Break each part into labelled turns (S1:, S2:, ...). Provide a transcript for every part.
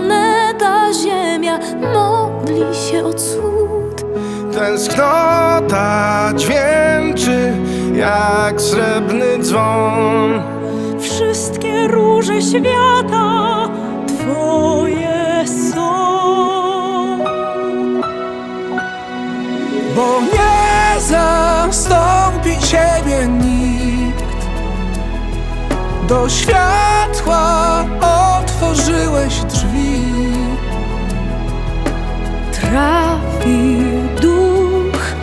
S1: planeta Ziemia modli się o cud. Tęsknota dźwięczy jak srebrny dzwon.
S2: Wszystkie róże świata Twoje są.
S3: Bo nie zastąpi Ciebie nikt. Do światła otworzyłeś drzwi.
S2: Trafił duch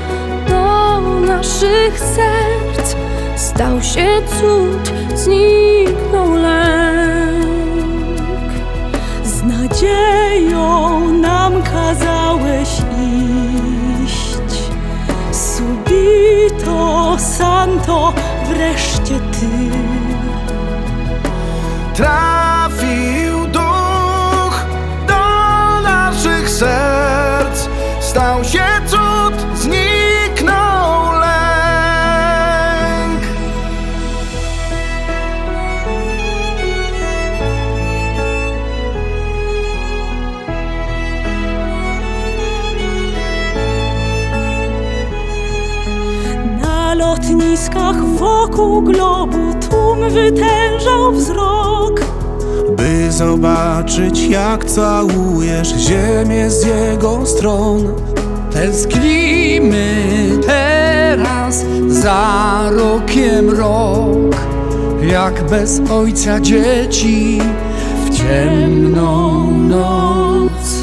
S2: do naszych serc, stał się cud, zniknął lęk. Z nadzieją nam kazałeś iść. Subito santo, wreszcie ty. Lotniskach wokół globu tłum wytężał wzrok.
S3: By zobaczyć jak całujesz ziemię z jego stron Tęsknimy teraz za rokiem rok Jak bez ojca dzieci w ciemną noc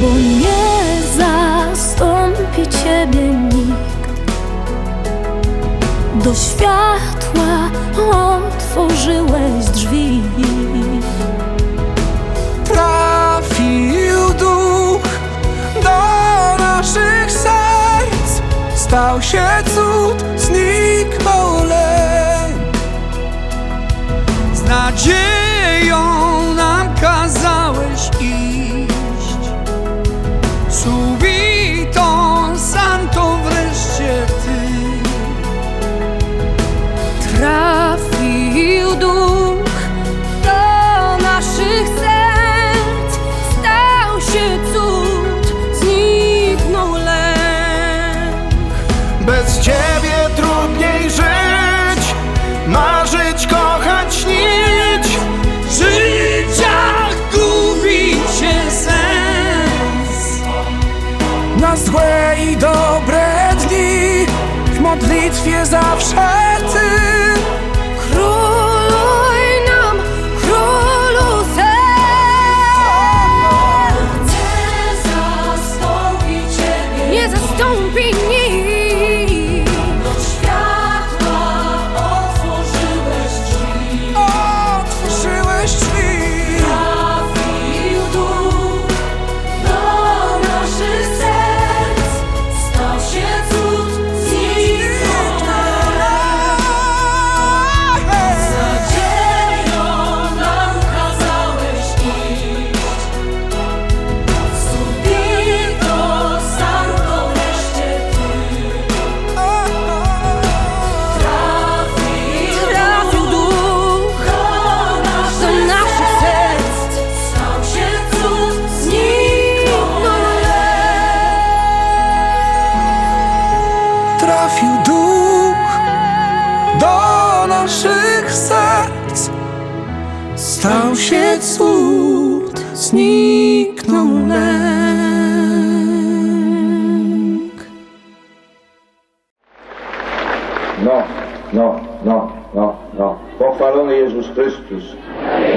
S2: Bo Do światła otworzyłeś drzwi.
S3: Trafił duch do naszych serc Stał się cud, złe i dobre dni. W modlitwie zawsze Ty Trafił duch do naszych serc Stał się cud, zniknął lęk
S4: No, no, no, no, no. Pochwalony Jezus Chrystus.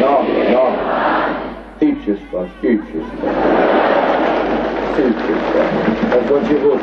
S4: No, no. Idźcie spać, idźcie spać. Idźcie spać. Odbądźcie wód.